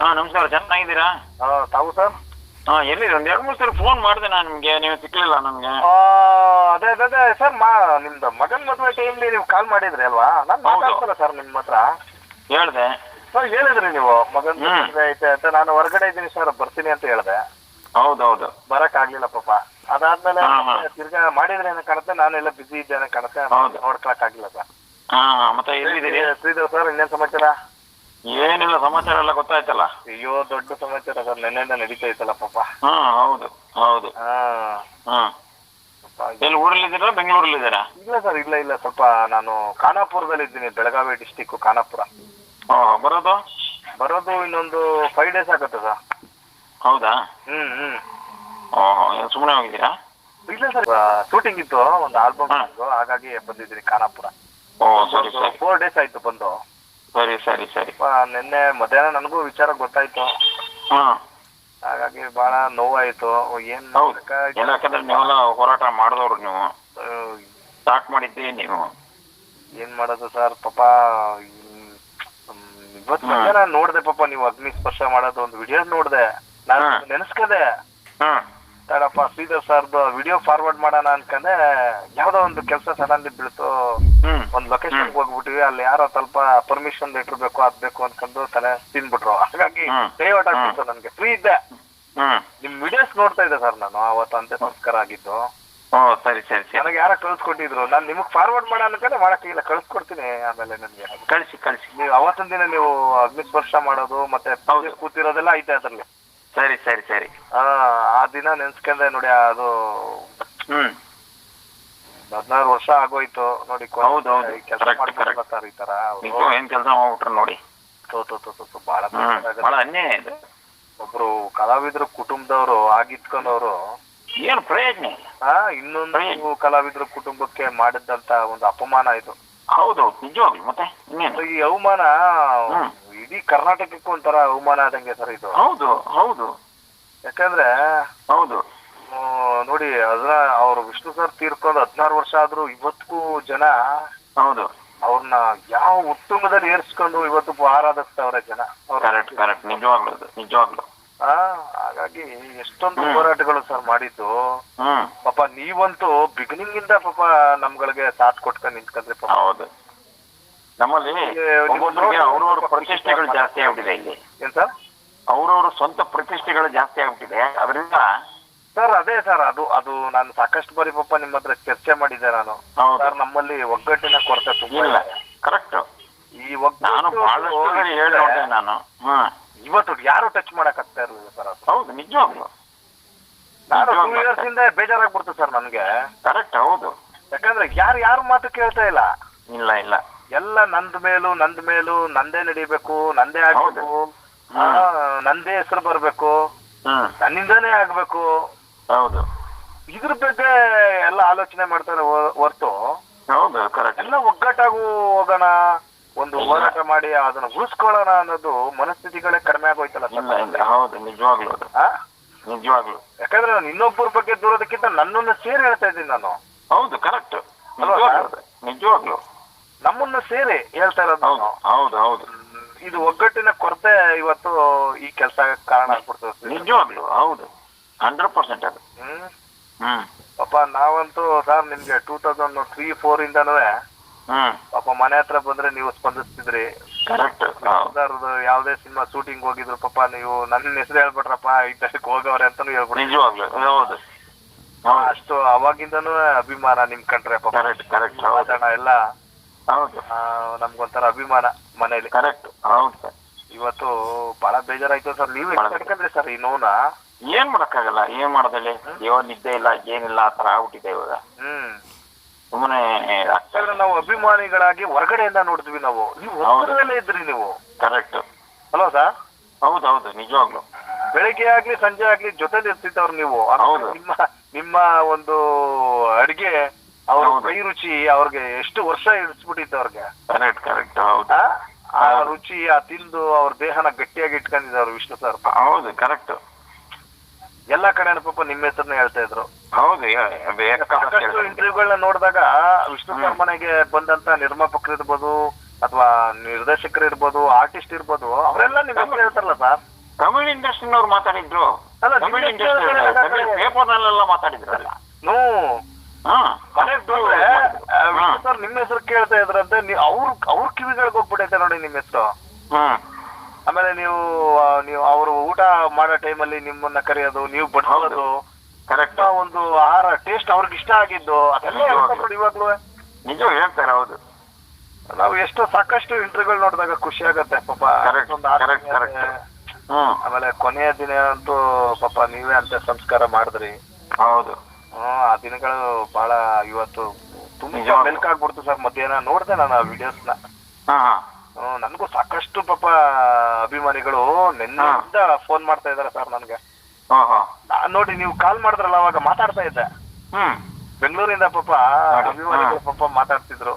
ಹಾ ನಮಸ್ಕಾರ. ಚೆನ್ನಾಗಿದ್ದೀರಾ? ಆ, ತಾವು ಸರ್? ಹಾ ಎಲ್ಲಿದೆ ಒಂದು ಎರಡು ಮೂರು ಸರಿ ಫೋನ್ ಮಾಡಿದೆ ನಾನು ನಿಮಗೆ. ನೀವು ಸಿಕ್ಲಿಲ್ಲ ನನಗೆ ಆ, ಅದೇ ಅದೇ ಅದೇ. ಸರ್ ಮಾ ನಿಮ್ದು ಮಗನ್ ಮದುವೆ ಟೈಮ್ಲಿ ನೀವು ಕಾಲ್ ಮಾಡಿದ್ರಿ ಅಲ್ವಾ? ನಾನು ಹೌದು. ಮಾತಾಡ್ತಲ್ಲ ಸರ್ ನಿಮ್ಮ ಹತ್ರ. ಹೇಳ್ದೆ. ಸರ್ ಹೇಳಿದ್ರಿ ನೀವು. ಮಗನ್ ಹ್ಮ್. ಮದುವೆ ಐತೆ ಅಂತ. ನಾನು ಹೊರಗಡೆ ಇದ್ದೀನಿ ಸರ್. ಬರ್ತೀನಿ ಅಂತ ಹೇಳಿದೆ. ಹೌದೌದು. ಬರಕ್ ಆಗ್ಲಿಲ್ಲ ಪಾಪ. ಅದಾದ್ಮೇಲೆ ಹಾ, ಹಾ. ತಿರ್ಗಾ ಮಾಡಿದ್ರೇನೋ ಕಾಣುತ್ತೆ? ನಾನೆಲ್ಲ ಬಿಸಿ ಇದ್ದೇನೆ ಕಾಣುತ್ತೆ. ಹೌದು. ನೋಡ್ಕೊಳಕ್ ಆಗಿಲ್ಲ ಸರ್. ಹಾ ಮತ್ತೆ ಎಲ್ಲಿದ್ದೀರಿ? ಶ್ರೀದೇವ್ ಸರ್ ಇನ್ನೇನ್ ಸಮಾಚಾರ? ಏನಿಲ್ಲ ಸಮಾಚಾರ ಎಲ್ಲ ಗೊತ್ತಾಯ್ತಲ್ಲ? ಅಯ್ಯೋ ದೊಡ್ಡ ಸಮಾಚಾರ ಸರ್ ನೆನ್ನೆಯಿಂದ ನಡೀತಾ ಇತ್ತಲ್ಲ ಪಾಪ. ಹಾ ಹೌದು ಹೌದು. ಹಾ. ಹಾ. ಇದ್ದೀರಾ ಎಲ್ಲಿ ಊರಲ್ಲಿದ್ದೀರಾ ಬೆಂಗಳೂರಲ್ಲಿದ್ದೀರಾ? ಇಲ್ಲ ಸರ್ ಇಲ್ಲ ಇಲ್ಲ ಸ್ವಲ್ಪ ನಾನು ಖಾನಾಪುರದಲ್ಲಿ ಇದ್ದೀನಿ ಬೆಳಗಾವಿ ಡಿಸ್ಟಿಕ್ ಖಾನಾಪುರ. ಓ ಬರೋದು? ಬರೋದು ಇನ್ನೊಂದು ಫೈವ್ ಡೇಸ್ ಆಗುತ್ತೆ ಸರ್. ಹೌದಾ? ಹ್ಮ್ ಹ್ಮ್. ಸುಮ್ಮನೆ ಹೋಗಿದ್ದೀರಾ? ಇಲ್ಲ ಸರ್ ಶೂಟಿಂಗ್ ಇತ್ತು ಒಂದು ಆಲ್ಬಮ್. ಹಾಗಾಗಿ ಬಂದಿದ್ದೀನಿ ಖಾನಾಪುರ. ಓ ಸರಿ ಸರಿ. ಫೋರ್ ಡೇಸ್ ಆಯ್ತು ಬಂದು. ಸರಿ ಸರಿ ಸರಿ. ನಿನ್ನೆ ಮಧ್ಯಾಹ್ನ ನನಗೂ ವಿಚಾರ ಗೊತ್ತಾಯ್ತು. ಹಾಗಾಗಿ ಬಹಳ ನೋವಾಯ್ತು. ಏನ್ ಹೌದು. ಯಾಕಂದ್ರೆ ನೀವೆಲ್ಲ ಹೋರಾಟ ಮಾಡಿದವ್ರು ನೀವು. ಸ್ಟಾರ್ಟ್ ಮಾಡಿದ್ದೇ ನೀವು. ಏನ್ ಮಾಡೋದು ಸರ್? ಪಾಪ ಹ್ಮ್, ಇವತ್ತು ಹ್ಮ್. ಮಧ್ಯಾಹ್ನ ನೋಡ್ದೆ ಪಾಪ ನೀವು ಅಗ್ನಿ ಸ್ಪರ್ಶ ಮಾಡೋದು ಒಂದು ವಿಡಿಯೋ ನೋಡ್ದೆ. ನಾನು ನೆನಸ್ಕದೆ ನೆನೆಸ್ಕದೆ. ಹಾ. ತಡಪ್ಪ ಶ್ರೀಧರ್ ಸರ್ದು ವಿಡಿಯೋ ಫಾರ್ವರ್ಡ್ ಮಾಡೋಣ ಅನ್ಕಂಡೆ ಯಾವ್ದೋ ಒಂದು ಕೆಲಸ ಸಡನ್ಲಿ ಬೀಳ್ತು. ಬಿಡ್ತು ಒಂದ್ ಲೊಕೇಶನ್ ಹೋಗ್ಬಿಟ್ಟಿವಿ ಅಲ್ಲಿ ಯಾರೋ ಸ್ವಲ್ಪ ಪರ್ಮಿಷನ್ ಲೆಟರ್ ಬೇಕು ಅದ್ ಬೇಕು ಅನ್ಕೊಂಡು ತಲೆ ತಿನ್ಬಿಟ್ರು ಹಾಗಾಗಿ. ಡೈವರ್ಟ್ ಆಗ್ಬಿಡ್ತು ನನ್ಗೆ. ಫ್ರೀ ಇದ್ದೆ. ನಿಮ್ ವಿಡಿಯೋಸ್ ನೋಡ್ತಾ ಇದ್ದೆ ಸರ್ ನಾನು ಅವತ್ತು ಅಂತೆ ಸಂಸ್ಕಾರ ಆಗಿದ್ದು. ಸರಿ ಸರಿ ನನಗೆ ಯಾರ ಕಳ್ಸ್ಕೊಟ್ಟಿದ್ರು. ನಾನು ನಿಮಗ್ ಫಾರ್ವರ್ಡ್ ಮಾಡ ಅನ್ಕೊಂಡೆ ಮಾಡಕ್ಕಿಲ್ಲ ಕಳ್ಸ್ಕೊಡ್ತೀನಿ ಆಮೇಲೆ ನನ್ಗೆ ಕಳಿಸಿ ಕಳಿಸಿ. ನೀವು ಅವತ್ತಿನ ದಿನ ನೀವು ಅಗ್ನಿ ಸ್ಪರ್ಶ ಮಾಡೋದು ಮತ್ತೆ ಕೂತಿರೋದೆಲ್ಲ ಐತೆ ಅದ್ರಲ್ಲಿ. ಸರಿ ಸರಿ ಸರಿ. ಆ ಆ ದಿನ ನೆನ್ಸ್ಕೊಂಡೆ ನೋಡಿ ಅದು ಹ್ಮ್. ಹದಿನಾರು ವರ್ಷ ಆಗೋಯ್ತು ನೋಡಿ ಹೌದು, ಹೌದು. ಕೆಲಸ Correct, ಮಾಡ್ಬಿಡ್ತಾರೆ correct. ಸರ್ ಈ ತರ ನೀವು ಏನ್ ಕೆಲಸ ಮಾಡ್ಬಿಟ್ರು ನೋಡಿ. ತೋ ತೋ ತೋ ತೋ, ತೋ, ಬಹಳ ಹ್ಮ್ ಬೇಜಾರಾಗುತ್ತೆ. ಬಹಳ ಅನ್ಯಾಯ ಇದೆ. ಒಬ್ರು ಕಲಾವಿದ್ರ ಕುಟುಂಬದವರು ಆಗಿತ್ಕೊಂಡವ್ರು ಏನು ಪ್ರಯೋಜನ ಇಲ್ಲ. ಆ ಇನ್ನೊಂದು ಕಲಾವಿದ್ರ ಕುಟುಂಬಕ್ಕೆ ಮಾಡಿದಂತ ಒಂದು ಅಪಮಾನ ಇದು. ಹೌದು. ನಿಜವಾಗ್ಲು. ಮತ್ತೆ ಇನ್ನೇನು? ಈ ಅವಮಾನ ಹ್ಮ್. ಇಡೀ ಕರ್ನಾಟಕಕ್ಕೂ ಒಂಥರ ಅವಮಾನ ಆದಂಗೆ ಸರ್ ಇದು. ಹೌದು ಹೌದು. ಯಾಕಂದ್ರೆ ಹೌದು. ನೋಡಿ ಅದ್ರ ಅವ್ರು ವಿಷ್ಣು ಸರ್ ತೀರ್ಕೊಂಡು ಹದಿನಾರು ವರ್ಷ ಆದ್ರೂ ಇವತ್ತಿಗೂ ಜನ ಹೌದು. ಅವ್ರನ್ನ ಯಾವ ಉತ್ತುಂಗದಲ್ಲಿ ಏರ್ಸ್ಕೊಂಡು ಇವತ್ತು ಆರಾಧಿಸ್ತಾವ್ರೆ ಜನ. Correct correct. ನಿಜವಾಗ್ಲು ನಿಜವಾಗ್ಲೂ. ಆ, ಹಾಗಾಗಿ ಎಷ್ಟೊಂದು ಹೋರಾಟಗಳು ಸರ್ ಮಾಡಿದ್ದು. ಪಾಪ ನೀವಂತೂ ಬಿಗಿನಿಂಗ್ ಇಂದ ಪಾಪ ನಮ್ಗಳಿಗೆ ಸಾಥ್ ಕೊಟ್ಕೊಂಡು ನಿಂತ್ಕೊಂಡ್ರಿ ಪಾಪ. ಹೌದು. ನಮ್ಮಲ್ಲಿ ಅವ್ರವ್ರ ಪ್ರತಿಷ್ಠೆಗಳು ಜಾಸ್ತಿ ಆಗ್ಬಿಟ್ಟಿದೆ ಇಲ್ಲಿ. ಅವ್ರವ್ರ ಸ್ವಂತ ಪ್ರತಿಷ್ಠೆಗಳು ಜಾಸ್ತಿ ಆಗ್ಬಿಟ್ಟಿದೆ. ಅದರಿಂದ ಸರ್ ಅದೇ ಸರ್ ಅದು ಅದು ನಾನು ಸಾಕಷ್ಟು ಬಾರಿ ಪಾಪ ನಿಮ್ಮ ಹತ್ರ ಚರ್ಚೆ ಮಾಡಿದ್ದೆ ನಾನು. ಸರ್ ನಮ್ಮಲ್ಲಿ ಒಗ್ಗಟ್ಟಿನ ಕೊರತೆ ತುಂಬಾ ಇಲ್ಲ ಕರೆಕ್ಟ್ ಈ ಒಗ್ಗಟ್ಟು ಹೇಳಿ ನಾನು. ಇವತ್ತು ಯಾರು ಟಚ್ ಮಾಡಕ್ ಆಗ್ತಾ ಇರಲಿಲ್ಲ ಸರ್ ಅದು? ಹೌದು ನಿಜವಾಗ್ಲು. ನಾನು ಟೂ ಇಯರ್ಸ್ ಇಂದ ಬೇಜಾರಾಗ್ಬಿಡ್ತು ಸರ್ ನನ್ಗೆ. ಕರೆಕ್ಟ್ ಹೌದು. ಯಾಕಂದ್ರೆ ಯಾರು ಯಾರು ಮಾತು ಕೇಳ್ತಾ ಇಲ್ಲ. ಇಲ್ಲ ಇಲ್ಲ. ಎಲ್ಲ ನಂದ್ ಮೇಲೂ ನಂದ್ ಮೇಲೂ ನಂದೇ ನಡಿಬೇಕು ನಂದೇ ಆಗ್ಬೇಕು. ನಂದೇ ಹೆಸರು ಬರ್ಬೇಕು. ಹ್ಮ್. ನನ್ನಿಂದಾನೇ ಆಗ್ಬೇಕು. ಹೌದು. ಇದ್ರ ಬಗ್ಗೆ ಎಲ್ಲ ಆಲೋಚನೆ ಮಾಡ್ತಾರೆ ಹೊರತು ಹೊರ್ತು. ಹೌದು ಕರೆಕ್ಟ್ ಎಲ್ಲ ಒಗ್ಗಟ್ಟಾಗೂ ಹೋಗೋಣ ಒಂದು ಹೋರಾಟ ಮಾಡಿ ಅದನ್ನ ಉಳಿಸ್ಕೊಳ್ಳೋಣ ಅನ್ನೋದು ಮನಸ್ಥಿತಿಗಳೇ ಕಡಿಮೆ ಆಗೋಯ್ತಲ್ಲ ಸರ್? ಇಲ್ಲ ಇಲ್ಲ. ಹೌದು ನಿಜವಾಗ್ಲು ಅದು. ಆ? ನಿಜವಾಗ್ಲು. ಯಾಕಂದ್ರೆ ನಾನು ಇನ್ನೊಬ್ಬರ ಬಗ್ಗೆ ದೂರೋದಕ್ಕಿಂತ ನನ್ನನ್ನು ಸೇರಿ ಹೇಳ್ತಾ ಇದ್ದೀನಿ ನಾನು. ಹೌದು ಕರೆಕ್ಟ್ ಅಲ್ವಾ ನಿಜವಾಗ್ಲು ಅದು. ನಿಜವಾಗ್ಲು. ನಮ್ಮನ್ನ ಸೇರಿ ಹೇಳ್ತಾ ಇರೋದು ಹೌದು ಹೌದು ಇದು ಒಗ್ಗಟ್ಟಿನ ಕೊರತೆ ಇವತ್ತು ಈ ಕೆಲಸ ಕಾರಣ ಆಗ್ಬಿಡ್ತದೆ. ನಿಜವಾಗ್ಲು ಹೌದು. ಹಂಡ್ರೆಡ್ ಪರ್ಸೆಂಟ್ ಅದು. ಪಾಪ ನಾವಂತೂ ಸರ್ ನಿಮ್ಗೆ ಟೂ ತೌಸಂಡ್ ತ್ರೀ ಫೋರ್ ಇಂದನೂ ಪಾಪ ಮನೆ ಹತ್ರ ಬಂದ್ರೆ ನೀವು ಸ್ಪಂದಿಸ್ತಿದ್ರಿ. ಕರೆಕ್ಟ್ ಸರ್ ಯಾವ್ದೇ ಸಿನಿಮಾ ಶೂಟಿಂಗ್ ಹೋಗಿದ್ರು ಪಾಪ ನೀವು ನನ್ನ ಹೆಸರು ಹೇಳ್ಬಿಟ್ರಪ್ಪ ಈ ತರಕ್ಕೆ ಹೋಗವ್ರೆ ಅಂತಾನು ಹೇಳ್ಬಿಟ್ರಿ ನಿಜವಾಗ್ಲು ಹೌದು. ಅಷ್ಟು ಅವಾಗಿಂದನು ಅಭಿಮಾನ ನಿಮ್ ಕಂಡ್ರೆ ಪಾಪ. ಕರೆಕ್ಟ್ ಕರೆಕ್ಟ್ ಎಲ್ಲ. ಹೌದು. ಆ, ನಮ್ಗೊಂಥರ ಅಭಿಮಾನ ಮನೇಲಿ ಕರೆಕ್ಟ್ ಹೌದು ಸರ್. ಇವತ್ತು ಬಹಳ ಬೇಜಾರಾಯ್ತು ಸರ್. ನೀವು ಕಟ್ಕೊಂಡ್ರಿ ಸರ್ ಈ ನೋನ ಏನ್ ಮಾಡಕ್ಕಾಗಲ್ಲ ಏನ್ ಮಾಡೋದಲ್ಲಿ ಇವಾಗ ನಿದ್ದೆ ಇಲ್ಲ ಏನಿಲ್ಲ ಆ ತರ ಆಗ್ಬಿಟ್ಟಿದೆ ಇವಾಗ. ಹ್ಮ್. ಸುಮ್ಮನೆ ಯಾಕಂದ್ರೆ ನಾವು ಅಭಿಮಾನಿಗಳಾಗಿ ಹೊರಗಡೆಯಿಂದ ನೋಡಿದ್ವಿ ನಾವು. ನೀವು ಹೊರಗಡೆ ಇದ್ರಿ ನೀವು. Correct hello sir? ಹೌದು ಹೌದು ನಿಜವಾಗ್ಲು. ಬೆಳಿಗ್ಗೆ ಆಗ್ಲಿ ಸಂಜೆ ಆಗ್ಲಿ ಜೊತೆಲಿ ಇರ್ತಿದ್ದವ್ರು ನೀವು. ಹೌದು. ನಿಮ್ಮ ನಿಮ್ಮ ಒಂದು ಅಡಿಗೆ ಅವ್ರ. ಕೈ ರುಚಿ ಅವ್ರಿಗೆ ಎಷ್ಟು ವರ್ಷ ಇಳಿಸ್ಬಿಟ್ಟಿತ್ತು ಅವ್ರಿಗೆ? ಕರೆಕ್ಟ್ ಕರೆಕ್ಟ್ ಹೌದು. ಆ? ರುಚಿ ಆ ತಿಂದು ಅವ್ರ ದೇಹನ ಗಟ್ಟಿಯಾಗಿ ಇಟ್ಕೊಂಡಿದ್ದಾರೆ ವಿಷ್ಣು ಸರ್ ಹೌದು ಕರೆಕ್ಟ್ ಎಲ್ಲಾ ಕಡೆ ಪಾಪ ನಿಮ್ಮ ಹೆಸರನ್ನ ಹೇಳ್ತಾ ಇದ್ರು. ಹೌದು ಸಾಕಷ್ಟು. ಇಂಟರ್ವ್ಯೂಗಳನ್ನ ನೋಡಿದಾಗ ವಿಷ್ಣು ಸರ್ ಮನೆಗೆ ಬಂದಂತ ನಿರ್ಮಾಪಕರು ಇರ್ಬೋದು ಅಥವಾ ನಿರ್ದೇಶಕರು ಇರ್ಬೋದು ಆರ್ಟಿಸ್ಟ್ ಇರ್ಬೋದು ಅವರೆಲ್ಲ ನಿಮ್ಮ ಹೆಸರು ಹೇಳ್ತಾರಲ್ಲ ಸರ್ ತಮಿಳ್ ಇಂಡಸ್ಟ್ರಿನವ್ರು ಮಾತಾಡಿದ್ರು. ಅಲ್ಲ, ತಮಿಳ್ ಇಂಡಸ್ಟ್ರಿ ಪೇಪರ್ನಲ್ಲೆಲ್ಲ ಮಾತಾಡಿದ್ರಲ್ಲ. ನೋ ಸರ್ ನಿಮ್ಮ ಹೆಸರು ಕೇಳ್ತಾ ಇದ್ರಂತೆ ಅವ್ರ ಅವ್ರ ಕಿವಿಗಳಿಗೆ ಹೋಗ್ಬಿಟ್ಟೈತೆ ನೋಡಿ ನಿಮ್ಮ ಹೆಸರು. ಆಮೇಲೆ ನೀವು ನೀವು ಅವರು ಊಟ ಮಾಡೋ ಟೈಮಲ್ಲಿ ನಿಮ್ಮನ್ನ ಕರೆಯೋದು ನೀವು ಬಡಿಸೋದು ಕರೆಕ್ಟ್ ಒಂದು ಆಹಾರ ಟೇಸ್ಟ್ ಅವ್ರಿಗೆ ಇಷ್ಟ ಆಗಿದ್ದು ಅದೆಲ್ಲ ನೋಡಿ ಇವಾಗ್ಲೂ? ನಿಜ ಹೇಳ್ತಾರೆ ಹೌದು. ನಾವು ಎಷ್ಟೋ ಸಾಕಷ್ಟು ಇಂಟರ್ವ್ಯೂಗಳು ನೋಡಿದಾಗ ಖುಷಿ ಆಗತ್ತೆ ಪಾಪ. ಆಮೇಲೆ ಕೊನೆಯ ದಿನ ಅಂತೂ ಪಾಪ ನೀವೇ ಅಂತ ಸಂಸ್ಕಾರ ಮಾಡಿದ್ರಿ. ಹೌದು. ಹ್ಮ್ ಆ ದಿನಗಳು ಬಹಳ ಇವತ್ತು ತುಂಬಾ ನಿಜವಾಗ್ಲೂ. ಮೆಲ್ಕಾಗ್ಬಿಡ್ತು ಸರ್. ಮಧ್ಯಾಹ್ನ ನೋಡ್ದೆ ನಾನು ಆ ವಿಡಿಯೋಸ್ನ ಹಾ ಹಾ. ನನ್ಗೂ ಸಾಕಷ್ಟು ಪಾಪ ಅಭಿಮಾನಿಗಳು ನಿನ್ನೆಯಿಂದ ಫೋನ್ ಮಾಡ್ತಾ ಇದಾರೆ ಸರ್ ನನ್ಗೆ. ಹಾ ಹಾ. ನಾನ್ ನೋಡಿ ನೀವು ಕಾಲ್ ಮಾಡಿದ್ರಲ್ಲ ಅವಾಗ ಮಾತಾಡ್ತಾ ಇದ್ದೆ. ಹ್ಮ್. ಬೆಂಗಳೂರಿಂದ ಪಾಪ ನೋಡಿ, ಅಭಿಮಾನಿಗಳು ಪಾಪ ಮಾತಾಡ್ತಿದ್ರು.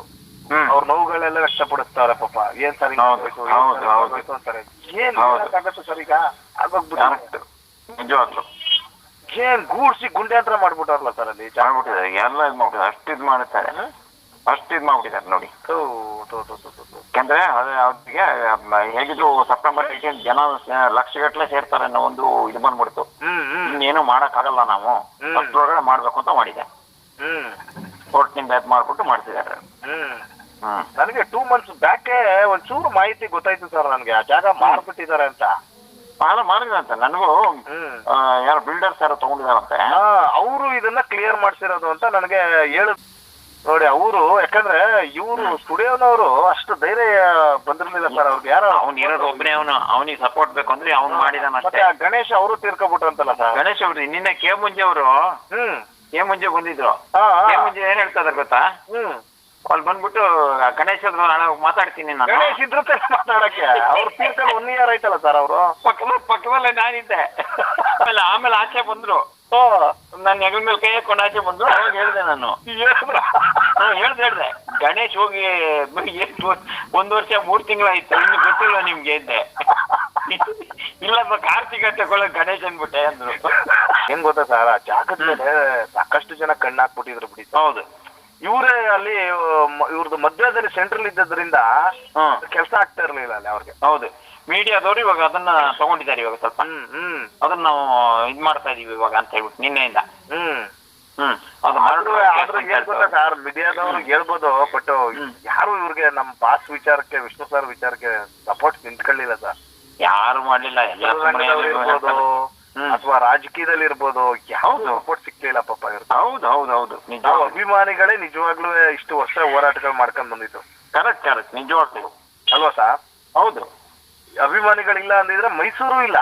ಹ್ಮ್. ಅವ್ರ ನೋವುಗಳೆಲ್ಲ ವ್ಯಕ್ತಪಡಿಸ್ತಾರೆ ಪಾಪ. ಏನ್ ಸರ್ ಹೌದು, ಏನ್ ಹೌದು, ಸರ್ ಹಿಂಗ್ ಹೌದು. ಆಗೋಯ್ತು ಅಂತಾರೆ. ಏನ್ ಹೌದು. ಹೇಳಕ್ಕಾಗತ್ತೆ ಸರ್ ಈಗ? ಆಗೋಗ್ಬಿಟ್ಟು ಕರೆಕ್ಟ್ ನಿಜವಾಗ್ಲು. ಏನ್ ಗೂಡ್ಸಿ ಹತ್ರ ಮಾಡ್ಬಿಟ್ಟಾರಲ್ಲ ಸರ್ ಅಲ್ಲಿ? ಜನ. ಮಾಡ್ಬಿಟ್ಟಿದ್ದಾರೆ. ಎಲ್ಲ ಇದ್ ಮಾಡ್ಬಿಟ್ಟಿದ್ದಾರೆ. ಅಷ್ಟು ಇದ್ ಮಾಡುತ್ತಾರೆ. ಅಷ್ಟು ಇದ್ ಮಾಡ್ಬಿಟ್ಟಿದ್ದಾರೆ ನೋಡಿ. ಯಾಕಂದ್ರೆ ಅದು ಅವ್ರಿಗೆ ಹೇಗಿದ್ರು ಸೆಪ್ಟೆಂಬರ್ ಏಟೀನ್ ಜನ ಲಕ್ಷಗಟ್ಟಲೆ ಸೇರ್ತಾರೆ ಅನ್ನೋ ಒಂದು ಇದು ಬಂದ್ಬಿಡ್ತು. ಇನ್ನೇನು ಮಾಡಕ್ಕಾಗಲ್ಲ ನಾವು. ಫಸ್ಟ್ ಅಷ್ಟರೊಳಗಡೆ ಮಾಡ್ಬೇಕು ಅಂತ ಮಾಡಿದೆ ಕೋರ್ಟ್ನಿಂದ ಇದು ಮಾಡ್ಬಿಟ್ಟು ಮಾಡ್ತಿದ್ದಾರೆ. ನನಗೆ ಟೂ ಮಂತ್ಸ್ ಬ್ಯಾಕೆ ಒಂಚೂರು ಮಾಹಿತಿ ಗೊತ್ತಾಯ್ತು ಸರ್ ನನಗೆ. ಆ ಜಾಗ ಮಾರ್ಬಿಟ್ಟಿದ್ದಾರೆ ಅಂತ. ಸಾಲ ಮಾಡಿದಂತೆ ನನಗೂ ಯಾರು ಬಿಲ್ಡರ್ಸ್ ಯಾರು ತಗೊಂಡಿದಾರಂತೆ ಅವರು ಇದನ್ನ ಕ್ಲಿಯರ್ ಮಾಡ್ಸಿರೋದು ಅಂತ ನನಗೆ ಹೇಳು ನೋಡಿ ಅವರು ಯಾಕಂದ್ರೆ ಇವರು ಸ್ಟುಡಿಯೋನವರು ಅಷ್ಟು ಧೈರ್ಯ ಬಂದಿರ್ಲಿಲ್ಲ ಸರ್ ಅವ್ರಿಗೆ. ಯಾರು ಅವ್ನು ಇರೋದು ಒಬ್ಬನೇ ಅವನು ಅವನಿಗೆ ಸಪೋರ್ಟ್ ಬೇಕು ಅಂದ್ರೆ ಅವ್ನು ಮತ್ತೆ ಮಾಡಿದಾನಷ್ಟೇ ಆ ಗಣೇಶ್ ಅವರು ತೀರ್ಕೊಬಿಟ್ರಂತಲ್ಲ ಸರ್. ಗಣೇಶ್ ಅವ್ರು ನಿನ್ನೆ ಕೆ ಮುಂಜೆ ಅವರು ಹ್ಮ್. ಕೆ ಮುಂಜೆ ಬಂದಿದ್ರು. ಕೆ ಮುಂಜೆ ಏನ್ ಹೇಳ್ತಾರೆ ಇದಾರೆ ಗೊತ್ತಾ? ಹ್ಮ್. ಅಲ್ಲಿ ಬಂದ್ಬಿಟ್ಟು ಗಣೇಶ್ ಹತ್ರ ನಾಳೆ ಮಾತಾಡ್ತೀನಿ ನಾನು. ಗಣೇಶ್ ಇದ್ರ ಮಾತಾಡಕ್ಕೆ. ಅವ್ರ ತೀರ್ಥಲ್ಲಿ ಒನ್ ಇಯರ್ ಆಯ್ತಲ್ಲ ಸರ್ ಅವರು? ಪಕ್ಕದ ಪಕ್ಕದಲ್ಲೇ ನಾನಿದ್ದೆ. ಆಮೇಲೆ ಆಮೇಲೆ ಆಚೆ ಬಂದ್ರು. ನನ್ನ ಹೆಗಲ ಮೇಲೆ ಕೈ ಹಾಕೊಂಡು ಆಚೆ ಬಂದ್ರು. ಅವಾಗ ಹೇಳ್ದೆ ನಾನು. ಹೇಳ್ದೆ ಹೇಳ್ದೆ. ಗಣೇಶ್ ಹೋಗಿ ಒಂದು ಒಂದ್ ವರ್ಷ ಮೂರ್ ತಿಂಗಳಾಯ್ತು. ಇನ್ನು ಗೊತ್ತಿಲ್ಲ ನಿಮ್ಗೆ ಇದ್ದೆ ಇಲ್ಲಪ್ಪ ಕಾರ್ತಿಕ ತಗೊಳ್ಳ ಗಣೇಶ್ ಅಂದ್ಬಿಟ್ಟೆ ಅಂದ್ರು. ಹೆಂಗ್ ಗೊತ್ತಾ ಸರ್ ಆ ಜಾಗದ ಮೇಲೆ ಸಾಕಷ್ಟು ಜನ ಕಣ್ಣಾಕ್ಬಿಟ್ಟಿದ್ರು ಬಿಡಿ ಹೌದು. ಇವರೇ ಅಲ್ಲಿ ಇವ್ರದ್ದು ಮಧ್ಯದಲ್ಲಿ ಸೆಂಟ್ರಲ್ ಇದ್ದದ್ರಿಂದ ಕೆಲಸ ಆಗ್ತಾ ಇರ್ಲಿಲ್ಲ ಅಲ್ಲಿ ಅವ್ರಿಗೆ. ಹೌದು. ಮೀಡಿಯಾದವರು ಇವಾಗ ಅದನ್ನ ತಗೊಂಡಿದ್ದಾರೆ ಇವಾಗ ಸ್ವಲ್ಪ. ಹ್ಮ್ ಅದನ್ನ ನಾವು ಇದ್ ಮಾಡ್ತಾ ಇದೀವಿ ಇವಾಗ ಅಂತ ಹೇಳ್ಬಿಟ್ಟು ನಿನ್ನೆಯಿಂದ. ಹ್ಮ್. ಹ್ಮ್. ಅದು ಸರ್ ಮೀಡಿಯಾದವ್ರು ಹೇಳ್ಬೋದು ಬಟ್ ಯಾರು ಇವ್ರಿಗೆ ನಮ್ ಪಾಸ್ ವಿಚಾರಕ್ಕೆ ವಿಷ್ಣು ಸರ್ ವಿಚಾರಕ್ಕೆ ಸಪೋರ್ಟ್ ನಿಂತ್ಕೊಳ್ಳಿಲ್ಲ ಸರ್. ಯಾರು ಮಾಡ್ಲಿಲ್ಲ. ಎಲ್ಲ. ಅಥವಾ ರಾಜಕೀಯದಲ್ಲಿ ಇರ್ಬೋದು ಯಾವ್ದು ಹೌದು. ಸಪೋರ್ಟ್ ಸಿಕ್ಲಿಲ್ಲ ಪಾಪ ಇವ್ರು ಹೌದು ಹೌದು ಹೌದು. ನಿಜ. ನಾವು ಅಭಿಮಾನಿಗಳೇ ನಿಜವಾಗ್ಲೂ ಇಷ್ಟು ವರ್ಷ ಹೋರಾಟಗಳು ಮಾಡ್ಕೊಂಡ್ ಬಂದಿತ್ತು ಕರೆಕ್ಟ್ ಕರೆಕ್ಟ್ ನಿಜವಾಗ್ಲೂ. ಅಲ್ವಾ ಸಾ? ಹೌದು. ಅಭಿಮಾನಿಗಳಿಲ್ಲ ಅಂದಿದ್ರೆ ಮೈಸೂರು ಇಲ್ಲ.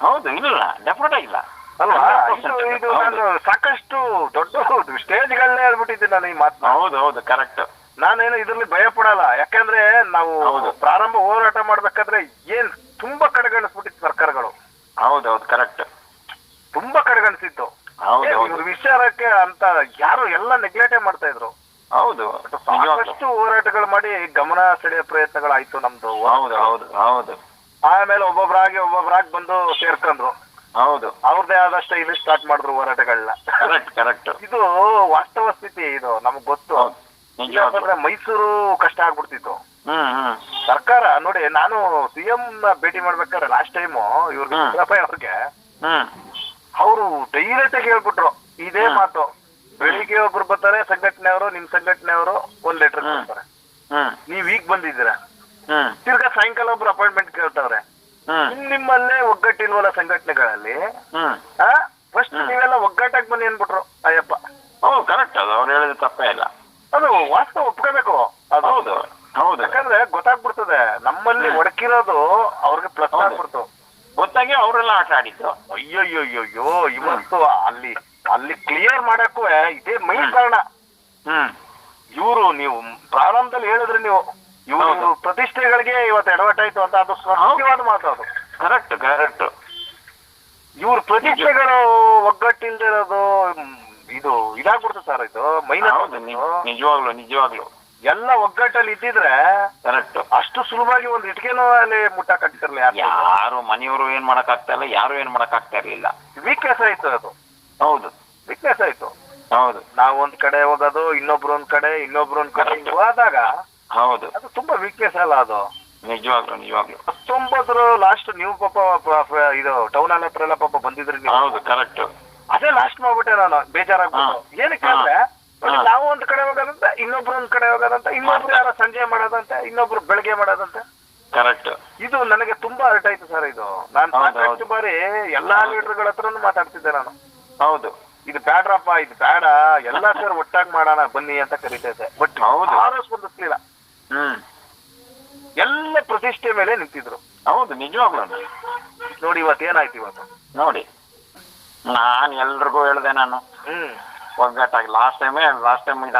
ಹೌದು ಇಲ್ಲ ಡೆಫಿನೆಟ್ ಆಗಿಲ್ಲ ಅಲ್ವಾ? 100% ಇದು ನಾನು ಸಾಕಷ್ಟು ದೊಡ್ಡ ಸ್ಟೇಜ್ಗಳನ್ನೇ ಹೇಳ್ಬಿಟ್ಟಿದ್ದೀನಿ ನಾನು ಈ ಮಾತು. ಹೌದು ಹೌದು. ಕರೆಕ್ಟ್ ನಾನೇನು ಇದ್ರಲ್ಲಿ ಭಯ ಪಡಲ್ಲ ಯಾಕಂದ್ರೆ ನಾವು. ಪ್ರಾರಂಭ ಹೋರಾಟ ಮಾಡ್ಬೇಕಾದ್ರೆ ಏನ್ ತುಂಬಾ ಕಡೆಗಣಿಸ್ಬಿಟ್ಟಿತ್ತು ಸರ್ಕಾರಗಳು. ಹೌದು ಹೌದು ಕರೆಕ್ಟ್ ತುಂಬಾ ಕಡೆಗಣಿಸಿತ್ತು ಹೌದು ವಿಚಾರಕ್ಕೆ ಅಂತ ಯಾರು ಎಲ್ಲ ನೆಗ್ಲೆಕ್ಟೇ ಮಾಡ್ತಾ ಇದ್ರು. ಹೌದು ಸಾಕಷ್ಟು ಹೋರಾಟಗಳು ಮಾಡಿ ಗಮನ ಸೆಳೆಯೋ ಪ್ರಯತ್ನಗಳಾಯ್ತು ನಮ್ದು. ಹೌದು ಹೌದು ಹೌದು. ಆಮೇಲೆ ಒಬ್ಬೊಬ್ರಾಗಿ ಒಬ್ಬೊಬ್ರಾಗಿ ಬಂದು ಸೇರ್ಕೊಂಡ್ರು. ಹೌದು. ಅವ್ರದೇ ಆದಷ್ಟು ಇಲ್ಲಿ ಸ್ಟಾರ್ಟ್ ಮಾಡಿದ್ರು ಹೋರಾಟಗಳನ್ನ. ಕರೆಕ್ಟ್ ಕರೆಕ್ಟ್ ಇದು ವಾಸ್ತವ ಸ್ಥಿತಿ ಇದು ನಮ್ಗೆ ಗೊತ್ತು. ಮೈಸೂರು ಕಷ್ಟ ಆಗ್ಬಿಡ್ತಿತ್ತು. ಹ್ಮ್ ಹ್ಮ್ ಸರ್ಕಾರ ನೋಡಿ ನಾನು ಸಿಎಂ ಭೇಟಿ ಮಾಡ್ಬೇಕಾದ್ರೆ ಲಾಸ್ಟ್ ಟೈಮು ಇವ್ರಿಗೆ. ಸಿದ್ದರಾಮಯ್ಯ ಅವ್ರಿಗೆ ಹ್ಮ್ ಅವರು ಡೈರೆಕ್ಟ್ ಆಗಿ ಹೇಳ್ಬಿಟ್ರು. ಇದೇ. ಮಾತು. ಬೆಳಿಗ್ಗೆ ಒಬ್ರು ಬರ್ತಾರೆ ಸಂಘಟನೆಯವರು ನಿಮ್ ಸಂಘಟನೆಯವರು ಒಂದ್ ಲೆಟರ್. ಕೊಡ್ತಾರೆ. ಹ್ಮ್ ನೀವ್ ಈಗ ಬಂದಿದ್ದೀರಾ? ಹ್ಮ್ ತಿರ್ಗಾ ಸಾಯಂಕಾಲ ಒಬ್ರು ಅಪಾಯಿಂಟ್ಮೆಂಟ್ ಕೇಳ್ತಾವ್ರೆ. ಹ್ಮ್ ನಿಮ್ಮಲ್ಲೇ ಒಗ್ಗಟ್ಟಿಲ್ವಲ್ಲ ಸಂಘಟನೆಗಳಲ್ಲಿ? ಹ್ಮ್ ಫಸ್ಟ್. ನೀವೆಲ್ಲ ಒಗ್ಗಟ್ಟಾಗಿ ಬನ್ನಿ ಅನ್ಬಿಟ್ರು ಅಯ್ಯಪ್ಪ. ಹೌದು ಕರೆಕ್ಟ್ ಅದು. ಅವ್ರು ಹೇಳಿದ್ರೆ ತಪ್ಪೇ ಇಲ್ಲ. ಅದು ವಾಸ್ತವ ಒಪ್ಕೋಬೇಕು ಅದು ಹೌದು ಹೌದು ಯಾಕಂದ್ರೆ ಗೊತ್ತಾಗ್ಬಿಡ್ತದೆ ನಮ್ಮಲ್ಲಿ. ಒಡಕಿರೋದು ಅವ್ರಿಗೆ ಪ್ಲಸ್. ಆಗ್ಬಿಡ್ತು ಗೊತ್ತಾಗಿ ಅವರೆಲ್ಲ ಆಟ ಆಡಿದ್ದು. ಅಯ್ಯೋಯ್ಯೋಯ್ಯೋ ಇವತ್ತು ಅಲ್ಲಿ ಅಲ್ಲಿ ಕ್ಲಿಯರ್ ಮಾಡಕ್ಕೂ ಇದೇ ಮೈನ್ ಕಾರಣ. ಹ್ಮ್. ಇವರು ನೀವು ಪ್ರಾರಂಭದಲ್ಲಿ ಹೇಳಿದ್ರೆ ನೀವು ಇವರು. ಪ್ರತಿಷ್ಠೆಗಳಿಗೆ ಇವತ್ತು ಎಡವಟ್ಟಾಯ್ತು ಅಂತ ಅದು ಸತ್ಯವಾದ ಮಾತು ಅದು. ಕರೆಕ್ಟ್ ಕರೆಕ್ಟ್ ಇವ್ರ ಪ್ರತಿಷ್ಠೆಗಳು ಒಗ್ಗಟ್ಟಿಲ್ದಿರೋದು ಇದು ಇದಾಗ್ಬಿಡ್ತು ಸರ್ ಇದು. ಮೈನಸ್ ನಿಜವಾಗ್ಲು ನಿಜವಾಗ್ಲು. ಎಲ್ಲ ಒಗ್ಗಟ್ಟಲ್ಲಿ ಇದ್ದಿದ್ರೆ ಕರೆಕ್ಟ್ ಅಷ್ಟು ಸುಲಭವಾಗಿ ಒಂದು ಇಟ್ಕೆನೂ ಅಲ್ಲಿ ಮುಟ್ಟಕ್ ಯಾರು? ಯಾರು ಮನೆಯವರು ಏನ್ ಮಾಡಕ್ ಆಗ್ತಾ ಇಲ್ಲ ಯಾರು ಏನ್ ಮಾಡಕ್ ಆಗ್ತಾ ಇರ್ಲಿಲ್ಲ. ವೀಕ್ನೆಸ್ ಆಯ್ತು ಅದು. ಹೌದು. ವೀಕ್ನೆಸ್ ಆಯ್ತು. ಹೌದು. ನಾವ್ ಒಂದ್ ಕಡೆ ಹೋಗೋದು ಇನ್ನೊಬ್ರು ಒಂದ್ ಕಡೆ ಇನ್ನೊಬ್ರು ಒಂದ್ ಕಡೆ ಹಿಂಗ್ ಹೋದಾಗ ಹೌದು. ಅದು ತುಂಬಾ ವೀಕ್ನೆಸ್ ಅಲ್ಲ ಅದು. ನಿಜವಾಗ್ಲು ನಿಜವಾಗ್ಲು. ಹತ್ತೊಂಬತ್ತರ ಲಾಸ್ಟ್ ನೀವು ಪಾಪ ಪ- ಪ- ಇದು ಟೌನ್ ಹಾಲ್ ಹತ್ರ ಎಲ್ಲ ಪಾಪ ಬಂದಿದ್ರಿ ನೀವು. ಹೌದು ಕರೆಕ್ಟ್ ಅದೇ ಲಾಸ್ಟ್ ಮಾಡ್ಬಿಟ್ಟೆ ನಾನು ಬೇಜಾರಾಗ್ಬಿಟ್ಟು. ಹಾ. ಏನಕ್ಕೆ ಅಂದ್ರೆ. ನಾವು ಒಂದ್ ಕಡೆ ಹೋಗೋದಂತ ಇನ್ನೊಬ್ರು ಒಂದ್ ಕಡೆ ಹೋಗೋದಂತ ಇನ್ನೊಬ್ರು ಯಾರ ಸಂಜೆ ಮಾಡೋದಂತೆ ಇನ್ನೊಬ್ರು ಬೆಳಗ್ಗೆ ಮಾಡೋದಂತೆ. ಕರೆಕ್ಟ್ ಇದು ನನಗೆ ತುಂಬಾ ಹರ್ಟ್ ಆಯ್ತು ಸರ್ ಇದು. ನಾನು ಸಾಕಷ್ಟು ಬಾರಿ ಎಲ್ಲಾ ಲೀಡರ್ಗಳ ಹತ್ರನು ಮಾತಾಡ್ತಿದ್ದೆ ನಾನು. ಹೌದು. ಇದು ಬ್ಯಾಡ್ರಪ್ಪ ಇದು ಬೇಡ ಎಲ್ಲಾ ಸರ್ ಒಟ್ಟಾಗಿ ಮಾಡೋಣ ಬನ್ನಿ ಅಂತ ಕರಿತಾ ಇದ್ದೆ. ಬಟ್. ಯಾರು ಸ್ಪಂದಿಸ್ಲಿಲ್ಲ ಹ್ಮ್. ಎಲ್ಲ ಪ್ರತಿಷ್ಠೆ ಮೇಲೆ ನಿಂತಿದ್ರು. ಹೌದು ನಿಜವಾಗ್ಲೂ. ನೋಡಿ ಇವತ್ತು ಏನಾಯ್ತು ಇವತ್ತು? ನೋಡಿ ನಾನು ಎಲ್ರಿಗೂ ಹೇಳ್ದೆ ನಾನು. ಹ್ಮ್. ಒಗ್ಗಟ್ಟಾಗಿ ಲಾಸ್ಟ್ ಟೈಮೇ ಲಾಸ್ಟ್ ಟೈಮ್ ಇದು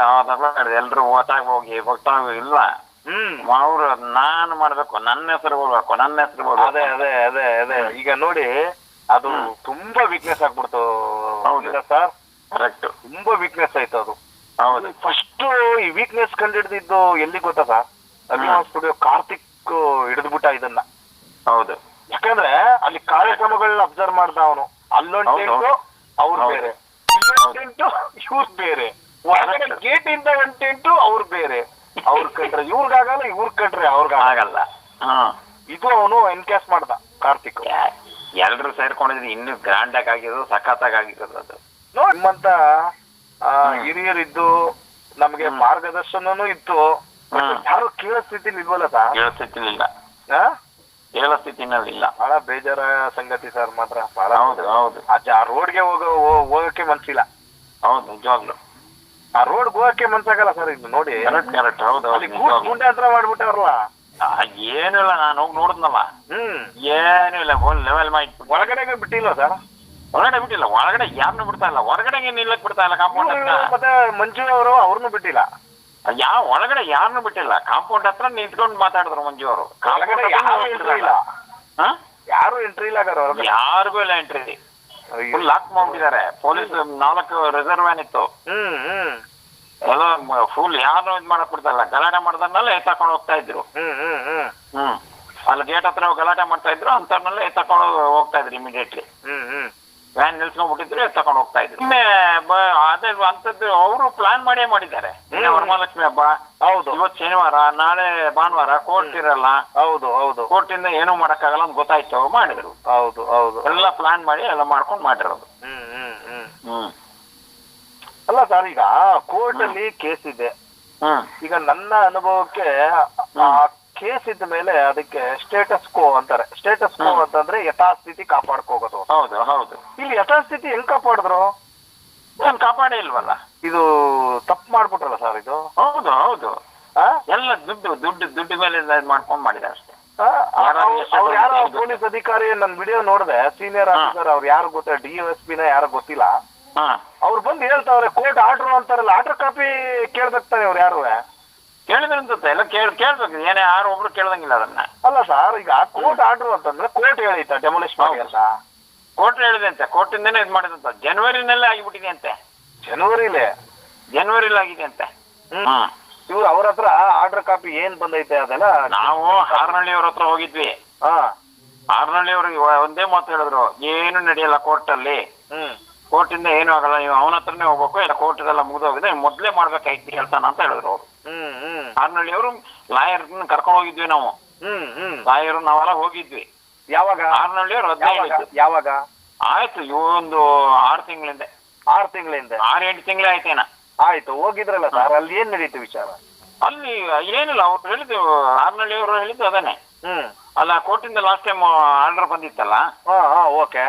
ಯಾವ್ದಾಗಲ್ಲ ಹೇಳಿದೆ ಎಲ್ರು ಓಟಾಗಿ ಹೋಗಿ ಹೋಗ್ತಾ ಇಲ್ಲ. ಹ್ಮ್. ಅವ್ರು ನಾನು ಮಾಡ್ಬೇಕು ನನ್ನ ಹೆಸರು ಬರ್ಬೇಕು ನನ್ನ ಹೆಸರು ಅದೇ ಬರ್ಬೇಕು. ಅದೇ ಅದೇ ಅದೇ ಈಗ ನೋಡಿ ಅದು ತುಂಬಾ ವೀಕ್ನೆಸ್ ಆಗ್ಬಿಡ್ತು. ಹೌದು. ಸರ್ ಕರೆಕ್ಟ್ ತುಂಬಾ ವೀಕ್ನೆಸ್ ಆಯ್ತು ಅದು. ಹೌದು. ಫಸ್ಟ್ ಈ ವೀಕ್ನೆಸ್ ಕಂಡಿಡ್ದಿದ್ದು ಎಲ್ಲಿ ಗೊತ್ತಾ ಸರ್ ಸ್ಟುಡಿಯೋ ಕಾರ್ತಿಕ್ ಹಿಡಿದ್ಬಿಟ್ಟ ಇದನ್ನ. ಹೌದು. ಯಾಕಂದ್ರೆ ಅಲ್ಲಿ ಕಾರ್ಯಕ್ರಮಗಳನ್ನ ಅಬ್ಸರ್ವ್ ಮಾಡ್ದ ಅವನು ಅಲ್ಲೊಂದು. ಅವ್ರು ಬೇರೆ. ಇಲ್ಲೊಂದ್ ಇವ್ರ ಬೇರೆ. ಹೊರಗಡೆ Correct. ಗೇಟ್ ಇಂದ ಒಂಟೆಂಟು ಅವ್ರ ಬೇರೆ. ಅವ್ರ ಕಂಡ್ರೆ ಇವ್ರಿಗಾಗಲ್ಲ ಇವ್ರ ಕಂಡ್ರೆ ಅವ್ರಿಗಾಗಲ್ಲ ಆಗಲ್ಲ. ಇದು ಅವನು ಎನ್ಕ್ಯಾಸ್ ಮಾಡ್ದ ಕಾರ್ತಿಕ್ ಎಲ್ರು ಸೇರ್ಕೊಂಡಿದ್ರೆ ಇನ್ನು ಗ್ರ್ಯಾಂಡ್ ಆಗಿ ಆಗಿರೋದು ಸಖತ್ ಆಗಿರೋದು ಅದು. ನಿಮ್ಮಂತ. ಹಿರಿಯರಿದ್ದು ನಮ್ಗೆ ಮಾರ್ಗದರ್ಶನನು ಇತ್ತು. ಯಾರು ಕೇಳೋ ಸ್ಥಿತಿಲಿ ಇಲ್ವಲ್ಲ ಸರ್? ಕೇಳೋ ಸ್ಥಿತಿಲಿಲ್ಲ? ಹೇಳೋ ಸ್ಥಿತಿನಲ್ಲಿಲ್ಲ ಬಹಳ ಬೇಜಾರ ಸಂಗತಿ ಸರ್ ಮಾತ್ರ ಬಹಳ ಹೌದು ಹೌದು. ಅಜ್ಜ ಆ ರೋಡ್ಗೆ ಹೋಗೋ ಹೋ- ಹೋಗಕ್ಕೆ ಮನ್ಸಿಲ್ಲ. ಹೌದು ನಿಜವಾಗ್ಲು. ಆ ರೋಡ್ ಹೋಗಕ್ಕೆ ಮನ್ಸಾಗಲ್ಲ ಸರ್ ಇದು ನೋಡಿ. ಕರೆಕ್ಟ್ ಕರೆಕ್ಟ್ ಹೌದು ಗೂಡ್ ನಿಜವಾಗ್ಲು. ಗುಂಡೆ ಹತ್ರ ಮಾಡ್ಬಿಟ್ಟವ್ರಲ್ಲ. ಆ, ಏನಿಲ್ಲ ನಾನು ಹೋಗಿ ನೋಡಿದ್ನಲ್ಲ. ಹ್ಮ್. ಏನೂ ಇಲ್ಲ ಹೋಲ್ ಲೆವೆಲ್ ಮಾಡಿ ಒಳಗಡೆಗೆ ಬಿಟ್ಟಿಲ್ಲ ಸರ್ ಹೊರಗಡೆ ಬಿಟ್ಟಿಲ್ಲ ಒಳಗಡೆ ಯಾರನ್ನೂ ಬಿಡ್ತಾ ಇಲ್ಲ. ಹೊರಗಡೆ ನಿಲ್ಲಕ್ ಬಿಡ್ತಾ ಇಲ್ಲ ಕಾಂಪೌಂಡ್ ಮತ್ತೆ ಮಂಜು ಅವರು ಅವ್ರನ್ನು ಬಿಟ್ಟಿಲ್ಲ. ಯಾವ ಒಳಗಡೆ ಯಾರನ್ನು ಬಿಟ್ಟಿಲ್ಲ. ಕಾಂಪೌಂಡ್ ಹತ್ರ ನಿಂತ್ಕೊಂಡು ಮಾತಾಡಿದ್ರು ಮಂಜು ಅವರು. ಕಾಂಪೌಂಡ್ ಯಾರು ಎಂಟ್ರಿ ಇಲ್ಲ. ಯಾರು ಎಂಟ್ರಿ ಇಲ್ಲ ಹಾಗಾದ್ರೆ ಒಳಗಡೆ. ಯಾರಿಗೂ ಇಲ್ಲ ಎಂಟ್ರಿ. ಫುಲ್ ಲಾಕ್ ಮಾಡ್ಬಿಟ್ಟಿದ್ದಾರೆ. ಪೊಲೀಸ್ ನಾಲ್ಕು ರಿಸರ್ವ್ ವ್ಯಾನ್ ಇತ್ತು. ಹ್ಮ್ ಹ್ಮ್. ಎಲ್ಲ ಫುಲ್ ಯಾರು ಇದು ಮಾಡಕ್ ಬಿಡ್ತಾರಲ್ಲ ಗಲಾಟೆ ಮಾಡ್ದನ್ನೆಲ್ಲ ಎತ್ತಾಕೊಂಡು ಹೋಗ್ತಾ ಇದ್ರು. ಹ್ಮ್ ಹ್ಮ್ ಹ್ಮ್. ಹ್ಮ್. ಅಲ್ಲಿ ಗೇಟ್ ಹತ್ರ ಗಲಾಟೆ ಮಾಡ್ತಾ ಇದ್ರು. ಅಂತವ್ರನ್ನೆಲ್ಲ ಎತ್ತಾಕೊಂಡು ಹೋಗ್ತಾ ಇದ್ರು ಇಮಿಡಿಯೇಟ್ಲಿ ಹ್ಮ್ ಹ್ಮ್. ವ್ಯಾನ್ ನಿಲ್ಸ್ಕೊಂಡ್ಬಿಟ್ಟಿದ್ರು ತಗೊಂಡು ಹೋಗ್ತಾ ಇದ್ರು. ಅದೇ ಅಂತದ್ದು ಅವರು ಪ್ಲಾನ್ ಮಾಡೇ ಮಾಡಿದ್ದಾರೆ. ವರಮಹಾಲಕ್ಷ್ಮಿ ಹಬ್ಬ. ಹೌದು. ಇವತ್ತು ಶನಿವಾರ ನಾಳೆ ಭಾನುವಾರ ಕೋರ್ಟ್ ಇರಲ್ಲ. ಹೌದು ಹೌದು. ಕೋರ್ಟ್ ಇಂದ ಏನೂ ಮಾಡಕ್ಕಾಗಲ್ಲ ಅಂತ ಗೊತ್ತಾಯ್ತು ಮಾಡಿದ್ರು. ಹೌದು ಹೌದು. ಎಲ್ಲ ಪ್ಲಾನ್ ಮಾಡಿ ಎಲ್ಲ ಮಾಡ್ಕೊಂಡು ಮಾಡಿರೋದು. ಹ್ಮ್ ಹ್ಮ್ ಹ್ಮ್. ಹ್ಮ್. ಅಲ್ಲ ಸರ್ ಈಗ ಕೋರ್ಟ್ ಅಲ್ಲಿ ಕೇಸ್ ಇದೆ. ಈಗ ನನ್ನ ಅನುಭವಕ್ಕೆ ಕೇಸ್ ಇದ್ದ ಮೇಲೆ ಅದಕ್ಕೆ ಸ್ಟೇಟಸ್ ಕೋ ಅಂತಾರೆ. Status quo. ಅಂತಂದ್ರೆ ಯಥಾಸ್ಥಿತಿ ಕಾಪಾಡ್ಕೋಗೋದು ಹೌದು ಹೌದು. ಇಲ್ಲಿ ಯಥಾಸ್ಥಿತಿ ಹೆಂಗ್ ಕಾಪಾಡಿದ್ರು? ನಾನು ಕಾಪಾಡೇ ಇಲ್ವಲ್ಲ? ಇದು ತಪ್ಪು ಮಾಡ್ಬಿಟ್ರಲ್ಲ ಸರ್ ಇದು? ಹೌದು ಹೌದು? ಎಲ್ಲ ದುಡ್ಡು ದುಡ್ಡು ದುಡ್ಡು ಮೇಲೆ ಮಾಡ್ಕೊಂಡು ಮಾಡಿದ್ದಾರೆ ಅಷ್ಟೇ. ಅವ್ರು- ಯಾರೋ ಪೊಲೀಸ್ ಅಧಿಕಾರಿ ನನ್ ವಿಡಿಯೋ ನೋಡಿದೆ ಸೀನಿಯರ್. ಆಫೀಸರ್ ಅವ್ರು ಯಾರು ಗೊತ್ತಿಲ್ಲ ಡಿ ಎಸ್ ಪಿನ ನ ಯಾರು ಗೊತ್ತಿಲ್ಲ. ಅವ್ರು ಬಂದು ಹೇಳ್ತಾವ್ರೆ ಕೋರ್ಟ್ ಆರ್ಡರ್ ಅಂತಾರಲ್ಲ ಆರ್ಡರ್ ಕಾಪಿ ಕೇಳ್ಬೇಕಾರೆ ಅವ್ರು ಯಾರು? ಕೇಳಿದ್ರೆ ಅನ್ಸುತ್ತೆ ಎಲ್ಲ ಕೇಳ್ ಕೇಳ್ಬೇಕು. ಏನೇ ಯಾರು ಒಬ್ರು ಕೇಳ್ದಂಗಿಲ್ಲ ಅದನ್ನ. ಅಲ್ಲ ಸರ್ ಈಗ ಕೋರ್ಟ್ ಆರ್ಡರ್ ಅಂತಂದ್ರೆ ಕೋರ್ಟ್ ಹೇಳಿತ್ತ ಡೆಮೊಲಿಷ್ ಮಾಡಿ ಅಂತ ಕೋರ್ಟ್ ಹೇಳಿದೆ ಅಂತೆ ಕೋರ್ಟ್ ಇಂದನೇ ಇದು ಮಾಡಿದಂತ. ಜನವರಿನಲ್ಲೇ ಆಗಿಬಿಟ್ಟಿದೆ ಅಂತೆ ಜನವರಿಲೇ ಜನವರಿಲಿ ಆಗಿದೆ ಅಂತೆ ಹ್ಮ್. ಇವ್ರು ಅವ್ರ ಹತ್ರ ಆರ್ಡರ್ ಕಾಪಿ ಏನ್ ಬಂದೈತೆ ಅದೆಲ್ಲ ನಾವು ಹಾರನಹಳ್ಳಿ ಅವ್ರ ಹತ್ರ ಹೋಗಿದ್ವಿ. ಹಾ. ಹಾರನಹಳ್ಳಿ ಅವ್ರಿಗೆ ಒಂದೇ ಮಾತು ಹೇಳಿದ್ರು. ಏನು ನಡೆಯಲ್ಲ ಕೋರ್ಟ್ ಅಲ್ಲಿ ಹ್ಮ್. ಕೋರ್ಟ್ ಇಂದ ಏನು ಆಗಲ್ಲ. ನೀವು ಅವನ ಹತ್ರನೇ ಹೋಗ್ಬೇಕು. ಇಲ್ಲ ಕೋರ್ಟ್ ಇದೆಲ್ಲ ಮುಗಿದೋಗಿದೆ. ಮೊದ್ಲೇ ಮಾಡ್ಬೇಕಾಯ್ತು ಕೆಲಸನ ಅಂತ ಹೇಳಿದ್ರು ಅವ್ರು. ಹ್ಮ್ ಹ್ಮ್. ಹಾರನಹಳ್ಳಿ ಅವರು ಲಾಯರ್ ಕರ್ಕೊಂಡು ಹೋಗಿದ್ವಿ ನಾವು. ಹ್ಮ್ ಹ್ಮ್. ಲಾಯರ್ ನಾವೆಲ್ಲ ಹೋಗಿದ್ವಿ. ಯಾವಾಗ? ಹಾರನಹಳ್ಳಿ ಅವ್ರು ಹದಿನೈದು ಯಾವಾಗ? ಆಯ್ತು. ಒಂದು ಆರು ತಿಂಗಳಿಂದ. ಆರು ತಿಂಗಳಿಂದ? ಆರು ಎಂಟು ತಿಂಗಳೇ ಆಯ್ತೇನ ಆಯ್ತು ಹೋಗಿದ್ರಲ್ಲ ಸರ್ ಅಲ್ಲಿ ಏನ್ ನಡೀತು ವಿಚಾರ? ಅಲ್ಲಿ ಏನಿಲ್ಲ ಅವ್ರು ಹೇಳಿದ್ದು ಆರ್ನಳ್ಳಿ ಅವರು ಹೇಳಿದ್ದು ಅದನ್ನೇ ಹ್ಮ್. ಅಲ್ಲ ಕೋರ್ಟಿಂದ ಲಾಸ್ಟ್ ಟೈಮ್ ಆರ್ಡರ್ ಬಂದಿತ್ತಲ್ಲ? ಓಕೆ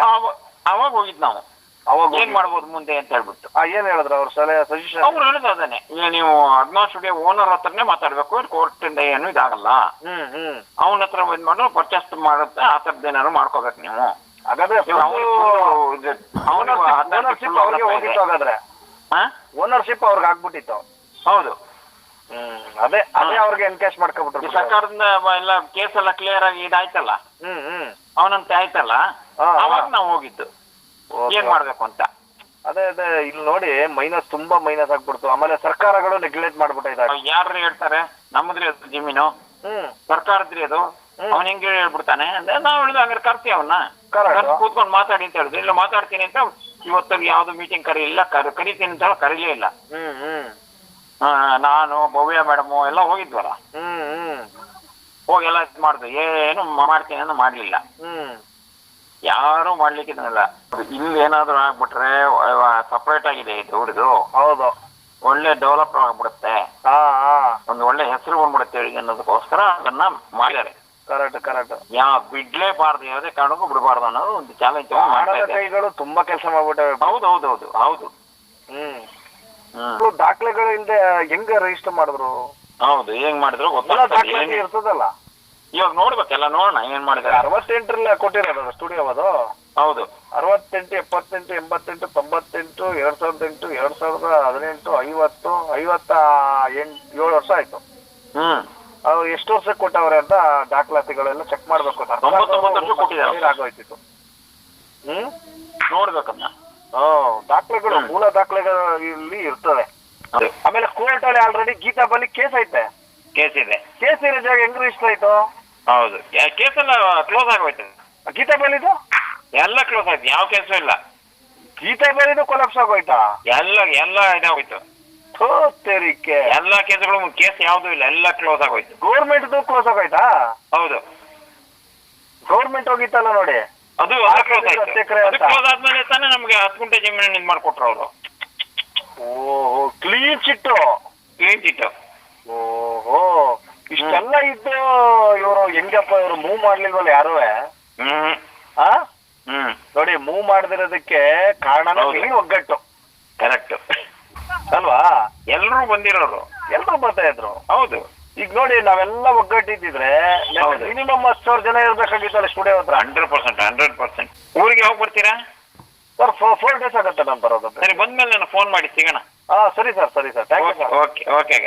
ಅವಾಗ ಹೋಗಿದ್ ನಾವು. ಅವಾಗ ಏನ್ ಮಾಡ್ಬೋದು ಮುಂದೆ ಅಂತ ಹೇಳ್ಬಿಟ್ಟು. ಆ, ಏನ್ ಹೇಳಿದ್ರು ಅವ್ರ ಸಲಹೆ ಸಜೆಷನ್ ಅವ್ರು ಹೇಳಿದ್ರು ಅದನ್ನೇ. ಈಗ ನೀವು ಅಡ್ವಾನ್ಸ್ ಸ್ಟುಡಿಯೋ ಓನರ್ ಹತ್ರನೇ ಮಾತಾಡ್ಬೇಕು ಕೋರ್ಟ್ ಇಂದ ಏನು ಇದಾಗಲ್ಲ. ಹ್ಮ್ ಹ್ಮ್. ಅವನ ಹತ್ರ ಇದ್ ಮಾಡ್ರು ಪರ್ಚೇಸ್ ಮಾಡುತ್ತೆ ಆ ಥರದ್ದು ಏನಾದ್ರು ಮಾಡ್ಕೋಬೇಕು ನೀವು. ಹಾಗಾದ್ರೆ ಓನರ್ಶಿಪ್ ಅವ್ರಿಗೆ. ಹೋಗಿತ್ತು ಹಾಗಾದ್ರೆ? ಓನರ್ಶಿಪ್ ಅವ್ರಿಗೆ ಆಗ್ಬಿಟ್ಟಿತ್ತು. ಹೌದು. ಹ್ಮ್ ಅದೇ ಅದೇ. ಅವ್ರಿಗೆ ಎನ್ಕ್ಯಾಶ್ ಈ ಮಾಡ್ಕೊಬಿಟ್ರು ಸರ್ಕಾರದಿಂದ ಎಲ್ಲ ಕೇಸ್ ಎಲ್ಲ ಕ್ಲಿಯರ್ ಆಗಿ ಇದಾಯ್ತಲ್ಲ? ಹ್ಮ್ ಹ್ಮ್. ಅವನಂತೆ ಆಯ್ತಲ್ಲ? ಅವಾಗ. ನಾವು ಹೋಗಿದ್ದು. ಏನ್ ಮಾಡ್ಬೇಕು ಅಂತ? ಅದೇ ಅದೇ ಇಲ್ಲಿ ನೋಡಿ ಮೈನಸ್ ತುಂಬಾ ಮೈನಸ್ ಆಗ್ಬಿಡ್ತು. ಆಮೇಲೆ ಸರ್ಕಾರಗಳು ನೆಗ್ಲೆಕ್ಟ್ ಮಾಡ್ಬಿಟ್ಟಿದ್ದಾರೆ ಯಾರು ಹೇಳ್ತಾರೆ? ನಮ್ಮದ್ರಿ ಅದು ಜಮೀನು. ಹ್ಮ್. ಸರ್ಕಾರದ್ರಿ ಅದು. ಅವ್ನ ಹೆಂಗೆ ಹೇಳ್ಬಿಡ್ತಾನೆ? ಅಂದ್ರೆ ನಾವ್ ಹೇಳಿದ ಹಂಗಾರೆ ಕರ್ತೀವಿ ಅವನ್ನ ಕೂತ್ಕೊಂಡು ಮಾತಾಡಿ ಅಂತ ಹೇಳಿದ್ರು. ಇಲ್ಲ ಮಾತಾಡ್ತೀನಿ ಅಂತ ಇವತ್ತು ಯಾವ್ದು ಮೀಟಿಂಗ್ ಕರೀಲಿಲ್ಲ. ಕರ್ ಕರಿತೀನಿ ಅಂತ ಕರೀಲೇ ಇಲ್ಲ. ಹ್ಮ್ ಹ್ಮ್. ಆ, ನಾನು ಭವ್ಯ ಮೇಡಮ್ ಎಲ್ಲ ಹೋಗಿದ್ವಲ್ಲ? ಹ್ಮ್ ಹ್ಮ್. ಹೋಗಿ ಎಲ್ಲ ಮಾಡ್ದು. ಏನು ಮಾಡ್ತೀನಿ ಅಂತ ಮಾಡ್ಲಿಲ್ಲ. ಹ್ಮ್. ಯಾರು ಮಾಡ್ಲಿಕ್ಕೆ ಇದನ್ನಿಲ್ಲ ಇಲ್ಲಿ ಏನಾದ್ರು ಆಗ್ಬಿಟ್ರೆ ಸಪ್ರೇಟ್ ಆಗಿದೆ ಇದು ಹೌದು. ಒಳ್ಳೆ ಡೆವಲಪ್ ಆಗ್ಬಿಡುತ್ತೆ. ಒಂದು ಒಳ್ಳೆ ಹೆಸರು ಬಂದ್ಬಿಡುತ್ತೆ ಇವರಿಗೆ ಅನ್ನೋದಕ್ಕೋಸ್ಕರ ಅದನ್ನ ಮಾಡಿದ್ದಾರೆ. ಕರೆಕ್ಟ್ ಕರೆಕ್ಟ್ ಯಾ ಬಿಡ್ಲೇಬಾರ್ದು ಯಾವುದೇ ಕಾರಣಕ್ಕೂ ಬಿಡಬಾರ್ದು ಅನ್ನೋದು ಒಂದು ಚಾಲೆಂಜ್ ಕೈಗಳು ತುಂಬಾ ಕೆಲಸ ಮಾಡ್ಬಿಟ್ಟವೆ. ಹೌದು ಹೌದು. ಹೌದು ಹೌದು ಹ್ಮ್ ದಾಖಲೆಗಳು ಇಲ್ಲದೆ ಹೆಂಗ ರಿಜಿಸ್ಟರ್ ಮಾಡಿದ್ರು? ಹೌದು ಹೆಂಗ್ ಮಾಡಿದ್ರು ಗೊತ್ತಿಲ್ಲ ಇರ್ತದಲ್ಲ. ಇವಾಗ ನೋಡ್ಬೇಕೆಲ್ಲ ನೋಡೋಣ ಏನ್ ಮಾಡಿದ್ರೆ ಅರವತ್ತೆಂಟರಲ್ಲ ಕೊಟ್ಟಿರೋದು ಸ್ಟುಡಿಯೋ ಅದು ಹೌದು. ಅರವತ್ತೆಂಟು ಎಪ್ಪತ್ತೆಂಟು ಎಂಬತ್ತೆಂಟು ತೊಂಬತ್ತೆಂಟು ಎರಡ್ ಸಾವಿರದ ಎಂಟು ಎರಡ್ ಸಾವಿರದ ಹದಿನೆಂಟು ಐವತ್ತು ಐವತ್ತ ಎಂಟು ಏಳು ವರ್ಷ ಆಯ್ತು. ಹ್ಮ್. ಅವ್ರು ಎಷ್ಟು ವರ್ಷಕ್ಕೆ ಕೊಟ್ಟವ್ರೆ ಅಂತ ದಾಖಲಾತಿಗಳೆಲ್ಲ ಚೆಕ್ ಮಾಡ್ಬೇಕು. ಆಗೋಯ್ತಿತ್ತು. ಹ್ಮ್? ನೋಡ್ಬೇಕನ್ನ ದಾಖಲೆಗಳು. ಮೂಲ ದಾಖಲೆಗಳು ಇಲ್ಲಿ ಇರ್ತದೆ ಆಮೇಲೆ ಕೋರ್ಟ್ ಅಲ್ಲಿ ಆಲ್ರೆಡಿ ಗೀತಾ ಬಲಿ ಕೇಸ್ ಐತೆ. ಕೇಸ್ ಇದೆ. ಕೇಸ್ ಇರೋ ಜಾಗ ಹೆಂಗ್ ರಿಜಿಸ್ಟರ್ ಆಯ್ತು? ಹೌದು. ಕೇಸ್ ಎಲ್ಲ ಕ್ಲೋಸ್ ಆಗೋಯ್ತು. ಗೀತಾ ಬಲಿದು ಎಲ್ಲ ಕ್ಲೋಸ್ ಆಯ್ತು. ಯಾವ ಕೇಸು ಇಲ್ಲ. ಗೀತಾ ಬಲಿದು ಕೊಲಾಪ್ಸ್ ಆಗೋಯ್ತಾ? ಎಲ್ಲ ಎಲ್ಲ ಇದಾಗೋಯ್ತು. ತೆರಿಕೆ. ಎಲ್ಲ ಕೇಸುಗಳು ಕೇಸ್ ಯಾವ್ದು ಇಲ್ಲ. ಎಲ್ಲ ಕ್ಲೋಸ್ ಆಗೋಯ್ತು. ಗೌರ್ಮೆಂಟ್ ಕ್ಲೋಸ್ ಆಗೋಯ್ತಾ? ಹೌದು. ಗೌರ್ಮೆಂಟ್ ಹೋಗಿತ್ತಲ್ಲ ನೋಡಿ. ಅದು ಕ್ಲೋಸ್ ಆಯ್ತು. ಕ್ಲೋಸ್ ಆದ್ಮೇಲೆ ತಾನೇ ನಮ್ಗೆ ಹತ್ತು ಗುಂಟೆ ಜಮೀನು ಇದು ಮಾಡ್ಕೊಟ್ರು ಅವರು. ಓಹೋ ಕ್ಲೀನ್ ಚಿಟ್ಟು ಕ್ಲೀನ್ ಚಿಟ್ಟು ಓಹೋ. ಇಷ್ಟೆಲ್ಲ ಇದ್ದು ಇವರು ಹೆಂಗಪ್ಪ ಇವರು ಮೂವ್ ಮಾಡ್ಲಿಲ್ವಲ್ಲ ಯಾರು? ಆ? ನೋಡಿ ಮೂವ್ ಮಾಡದಿರೋದಕ್ಕೆ ಕಾರಣನೇ ಹೌದು. ಒಗ್ಗಟ್ಟು. ಕರೆಕ್ಟ್ ಅಲ್ವಾ? ಎಲ್ರು ಬಂದಿರೋರು. ಎಲ್ರು ಬರ್ತಾ ಇದ್ರು. ಹೌದು. ಈಗ ನೋಡಿ ನಾವೆಲ್ಲ ಒಗ್ಗಟ್ಟಿದ್ರೆ. ಮಿನಿಮಮ್ ಹತ್ತು ಸಾವಿರ ಜನ ಇರ್ಬೇಕಾಗಿತ್ತಲ್ಲ ಸ್ಟುಡಿಯೋ ಹತ್ರ? Hundred percent hundred percent. ಊರಿಗೆ ಯಾವಾಗ ಬರ್ತೀರಾ? ಸರ್ ಫೋರ್ ಡೇಸ್ ಆಗುತ್ತೆ ನಾನು ಬರೋದು. ಸರಿ ಬಂದ್ಮೇಲೆ ನಾನು ಫೋನ್ ಮಾಡಿ ಸಿಗೋಣ. ಹಾ ಸರಿ ಸರ್ ಸರಿ sir. Thank you sir. Okay okay